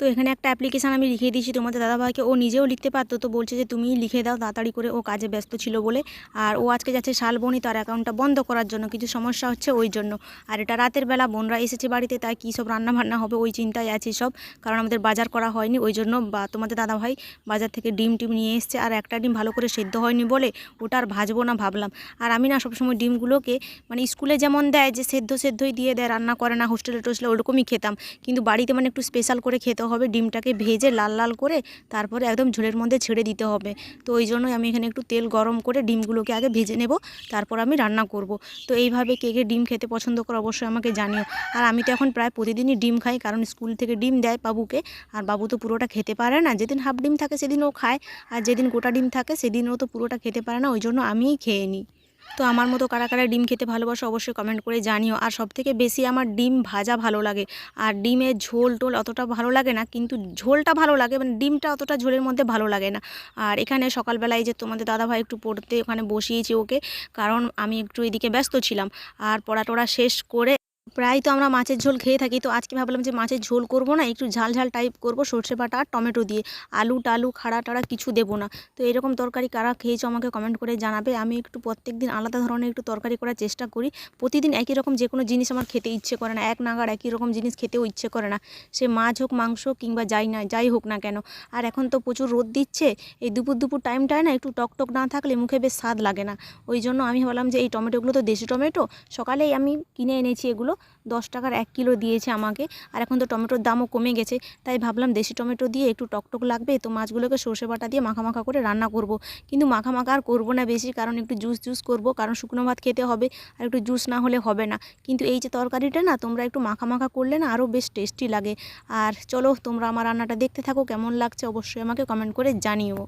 তো এখানে একটা অ্যাপ্লিকেশান আমি লিখে দিয়েছি। তোমাদের দাদাভাইকে ও নিজেও লিখতে পারতো, তো বলছে যে তুমিই লিখে দাও, তাড়াতাড়ি করে ও কাজে ব্যস্ত ছিল বলে। আর ও আজকে যাচ্ছে শালবনি, তার অ্যাকাউন্টটা বন্ধ করার জন্য, কিছু সমস্যা হচ্ছে ওই জন্য। আর এটা রাতের বেলা, বোনরা এসেছে বাড়িতে, তাই কী সব রান্না বান্না হবে, ওই চিন্তায় আছে সব। কারণ আমাদের বাজার করা হয়নি, ওই জন্য বা তোমাদের দাদাভাই বাজার থেকে ডিম টিম নিয়ে এসছে, আর একটা ডিম ভালো করে সেদ্ধ হয়নি বলে ওটা আর ভাজবো না ভাবলাম। আর আমি না সবসময় ডিমগুলোকে মানে স্কুলে যেমন দেয় যে সেদ্ধ সেদ্ধই দিয়ে দেয়, রান্না করে না, হোস্টেলে টোস্টেলে ওরকমই খেতাম। কিন্তু বাড়িতে মানে একটু স্পেশাল করে খেতে হবে, ডিমটাকে ভেজে লাল লাল করে তারপরে একদম ঝোলের মধ্যে ছেড়ে দিতে হবে। তো ওই জন্যই আমি এখানে একটু তেল গরম করে ডিমগুলোকে আগে ভেজে নেব, তারপর আমি রান্না করব। তো এইভাবে কে কে ডিম খেতে পছন্দ করে অবশ্যই আমাকে জানিও। আর আমি তো এখন প্রায় প্রতিদিনই ডিম খাই, কারণ স্কুল থেকে ডিম দেয় বাবুকে। আর বাবু তো পুরোটা খেতে পারে না, যেদিন হাফ ডিম থাকে সেদিন ও খায়। আর যেদিন গোটা ডিম থাকে সেদিন ও তো পুরোটা খেতে পারে না, ওই জন্য আমিই খেয়ে নিই। তো আমার মতো কারা কারা ডিম খেতে ভালোবাসো অবশ্যই কমেন্ট করে জানিও। আর সবথেকে বেশি আমার ডিম ভাজা ভালো লাগে। আর ডিমের ঝোল টোল অতটা ভালো লাগে না, কিন্তু ঝোলটা ভালো লাগে মানে ডিমটা অতটা ঝোলের মধ্যে ভালো লাগে না। আর এখানে সকালবেলায় যে তোমাদের দাদাভাই একটু পড়তে ওখানে বসিয়েছি ওকে, কারণ আমি একটু এদিকে ব্যস্ত ছিলাম। আর পড়া টোড়া শেষ করে প্রায় তো আমরা মাছের ঝোল খেয়ে থাকি। তো আজকে ভাবলাম যে মাছের ঝোল করব না, একটু ঝাল ঝাল টাইপ করব, সর্ষে বাটা আর টমেটো দিয়ে। আলু টালু, খাড়া টাড়া কিছু দেবো না। তো এরকম তরকারি কারা খেয়েছো আমাকে কমেন্ট করে জানাবে। আমি একটু প্রত্যেক দিন আলাদা ধরনের একটু তরকারি করার চেষ্টা করি। প্রতিদিন একই রকম যে কোনো জিনিস আমার খেতে ইচ্ছে করে না। এক নাগার একই রকম জিনিস খেতেও ইচ্ছে করে না। সে মাছ হোক, মাংস কিংবা যাই না, যাই হোক না কেন। আর এখন তো প্রচুর রোদ দিচ্ছে। এই দুপুর দুপুর টাইমটায় না একটু টক টক না থাকলে মুখে বেশ স্বাদ লাগে না। ওই জন্য আমি ভাবলাম যে এই টমেটোগুলো তো দেশি টমেটো, সকালেই আমি কিনে এনেছি এগুলো। দশ টাকার এক কিলো দিয়েছে আমাকে। আর এখন তো টমেটোর দামও কমে গেছে। তাই ভাবলাম দেশি টমেটো দিয়ে একটু টকটক লাগবে। তো মাছগুলোকে সর্ষে বাটা দিয়ে মাখা মাখা করে রান্না করব। কিন্তু মাখা মাখা আর করব না বেশি। কারণ একটু জুস জুস করব। কারণ শুকনো ভাত খেতে হবে। আর একটু জুস না হলে হবে না। কিন্তু এই যে তরকারিটা না, তোমরা একটু মাখা মাখা করলে না আরও বেশ টেস্টি লাগে। আর চলো তোমরা আমার রান্নাটা দেখতে থাকো। কেমন লাগছে অবশ্যই আমাকে কমেন্ট করে জানিও।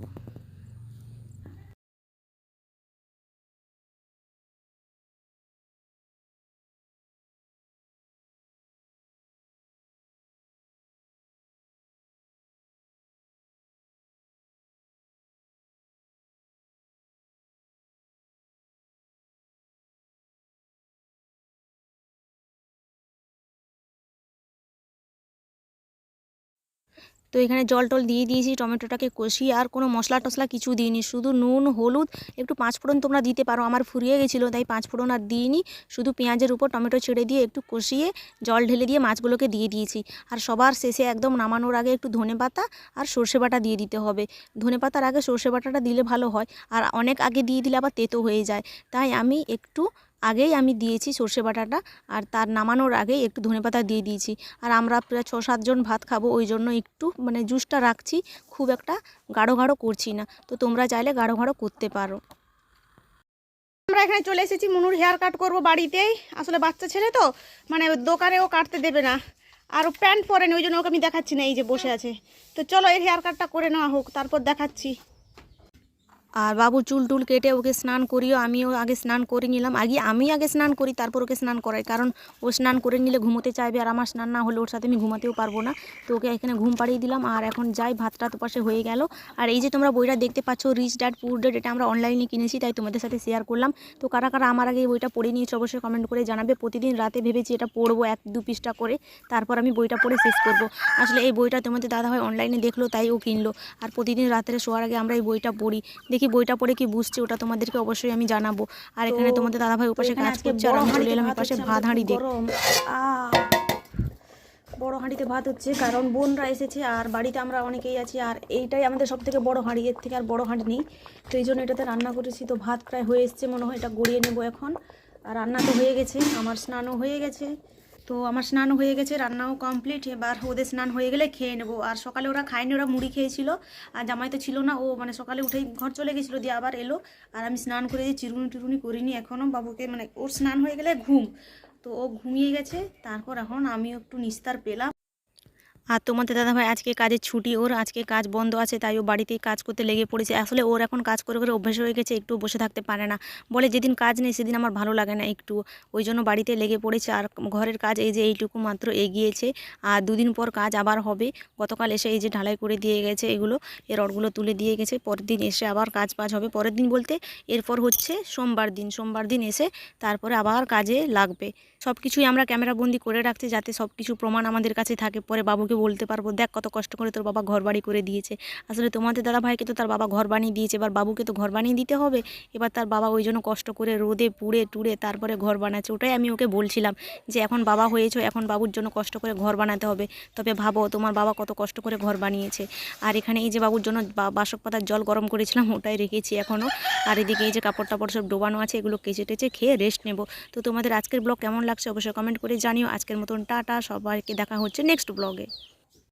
তো এখানে জল টল দিয়ে দিয়েছি, টমেটোটাকে কষিয়ে, আর কোনো মশলা টশলা কিছু দিইনি। শুধু নুন, হলুদ, একটু পাঁচফোড়ন তোমরা দিতে পারো, আমার ফুরিয়ে গেছিল, তাই পাঁচফোড়ন আর দিইনি। শুধু পেঁয়াজের উপর টমেটো ছেড়ে দিয়ে একটু কষিয়ে, জল ঢেলে দিয়ে মাছগুলোকে দিয়ে দিয়েছি। আর সবার শেষে একদম নামানোর আগে একটু ধনে পাতা আর সর্ষে বাটা দিয়ে দিতে হবে। ধনে পাতার আগে সর্ষে বাটাটা দিলে ভালো হয়, আর অনেক আগে দিয়ে দিলে আবার তেতো হয়ে যায়। তাই আমি একটু আগেই আমি দিয়েছি সর্ষে বাটাটা, আর তার নামানোর আগেই একটু ধনেপাতা দিয়ে দিয়েছি। আর আমরা প্রায় ছ সাতজন ভাত খাব, ওই জন্য একটু মানে জুসটা রাখছি, খুব একটা গাঢ় গাঢ় করছি না। তো তোমরা চাইলে গাঢ় গাঢ় করতে পারো। আমরা এখানে চলে এসেছি, মনুর হেয়ার কাট করব বাড়িতেই। আসলে বাচ্চা ছেলে তো মানে দোকানে ও কাটতে দেবে না। আর প্যান্ট পরেনি, ওই জন্য ওকে আমি দেখাচ্ছি না, এই যে বসে আছে। তো চলো এর হেয়ার কাটটা করে নেওয়া হোক, তারপর দেখাচ্ছি। আর বাবু চুল টুল কেটে ওকে স্নান করিও, আমিও আগে স্নান করে নিলাম। আগে আমি আগে স্নান করি, তারপর ওকে স্নান করাই। কারণ ও স্নান করে নিলে ঘুমোতে চাইবে, আর আমার স্নান না হলে ওর সাথে আমি ঘুমাতেও পারব না। তো ওকে এখানে ঘুম পাড়িয়ে দিলাম, আর এখন যাই, ভাতটা তো পাশে হয়ে গেল। আর এই যে তোমরা বইটা দেখতে পাচ্ছ রিচ ড্যাড পুর ডেট এটা আমরা অনলাইনে কিনেছি, তাই তোমাদের সাথে শেয়ার করলাম। তো কারা কারা আমার আগে বইটা পড়ে নিয়েছে, অবশ্যই কমেন্ট করে জানাবে। প্রতিদিন রাতে ভেবেছি এটা পড়ব এক দু পৃষ্ঠা করে, তারপর আমি বইটা পড়ে শেষ করব। আসলে এই বইটা তোমাদের দাদাভাই অনলাইনে দেখল, তাই ও কিনলো। আর প্রতিদিন রাত্রে শোয়ার আগে আমরা এই বইটা পড়ি। দেখি বইটা পড়ে কি বুঝছে ওটা তোমাদেরকে অবশ্যই আমি জানাব। আর এখানে তোমাদের দাদাভাই ওপাশে কাজ করছে আর আমি চলে এলাম এপাশে ভাত হাঁড়ি দেখ বড় হাঁড়িতে ভাত হচ্ছে কারণ বোনরা এসেছে আর বাড়িতে আমরা অনেকেই আছি আর এইটাই আমাদের সব থেকে বড় হাঁড়ি এর থেকে আর বড় হাঁড়ি নেই। তো এই জন্য এটাতে রান্না করেছি তো ভাত প্রায় হয়ে এসছে মনে হয় এটা গড়িয়ে নেব এখন। আর রান্না তো হয়ে গেছে আমার স্নানও হয়ে গেছে। তো আমার স্নান হয়ে গেছে, রান্নাও কমপ্লিট এবার ওদের স্নান হয়ে গেলে খেয়ে নেব। আর সকালে ওরা খায়নি, ওরা মুড়ি খেয়েছিল। আর জামাই তো ছিল না, ও মানে সকালে উঠেই ঘর চলে গেছিল দিয়ে আবার এলো। আর আমি স্নান করে দিয়ে চিরুনি টিরুনি করিনি এখনও বাবুকে মানে ওর স্নান হয়ে গেলে ঘুম। তো ও ঘুমিয়ে গেছে, তারপর এখন আমিও একটু নিস্তার পেলাম। আর তোমাদের দাদাভাই আজকে কাজের ছুটি ওর, আজকে কাজ বন্ধ আছে, তাই ও বাড়িতেই কাজ করতে লেগে পড়েছে। আসলে ওর এখন কাজ করে করে অভ্যেস হয়ে গেছে, একটু বসে থাকতে পারে না। বলে যেদিন কাজ নেই সেদিন আমার ভালো লাগে না একটু। ওই জন্য বাড়িতে লেগে পড়েছে আর ঘরের কাজ এই যে এইটুকু মাত্র এগিয়েছে। আর দুদিন পর কাজ আবার হবে। গতকাল এসে এই যে ঢালাই করে দিয়ে গেছে এগুলো এর রডগুলো তুলে দিয়ে গেছে। পরের দিন এসে আবার কাজ বাজ হবে। পরের দিন বলতে এরপর হচ্ছে সোমবার দিন। সোমবার দিন এসে তারপরে আবার কাজে লাগবে। সব কিছুই আমরা ক্যামেরা বন্দি করে রাখছি যাতে সব কিছু প্রমাণ আমাদের কাছে থাকে। পরে বাবুকে বাবুকে বলতে পারব। দেখ কত কষ্ট করে তোর বাবা ঘর বাড়ি করে দিয়েছে। আসলে তোমাদের দাদা ভাইকে তো তার বাবা ঘর বানিয়ে দিয়েছে। এবার বাবুকে তো ঘর বানিয়ে দিতে হবে। এবার তার বাবা ওই জন্য কষ্ট করে রোদে পুড়ে টুড়ে তারপরে ঘর বানাচ্ছে। ওটাই আমি ওকে বলছিলাম যে এখন বাবা হয়েছো, এখন বাবুর জন্য কষ্ট করে ঘর বানাতে হবে। তবে ভাবো, তোমার বাবা কত কষ্ট করে ঘর বানিয়েছে। আর এখানে এই যে বাবুর জন্য বাসক পাতার জল গরম করেছিলাম, ওটাই রেখেছি এখনও আর এদিকে এই যে কাপড় টাপড় সব ডোবানো আছে, এগুলো কেচে টেচে খেয়ে রেস্ট নেব। তো তোমাদের আজকের ব্লগ কেমন লাগছে অবশ্যই কমেন্ট করে জানিও। আজকের মতন টাটা, সবাইকে দেখা হচ্ছে নেক্সট ব্লগে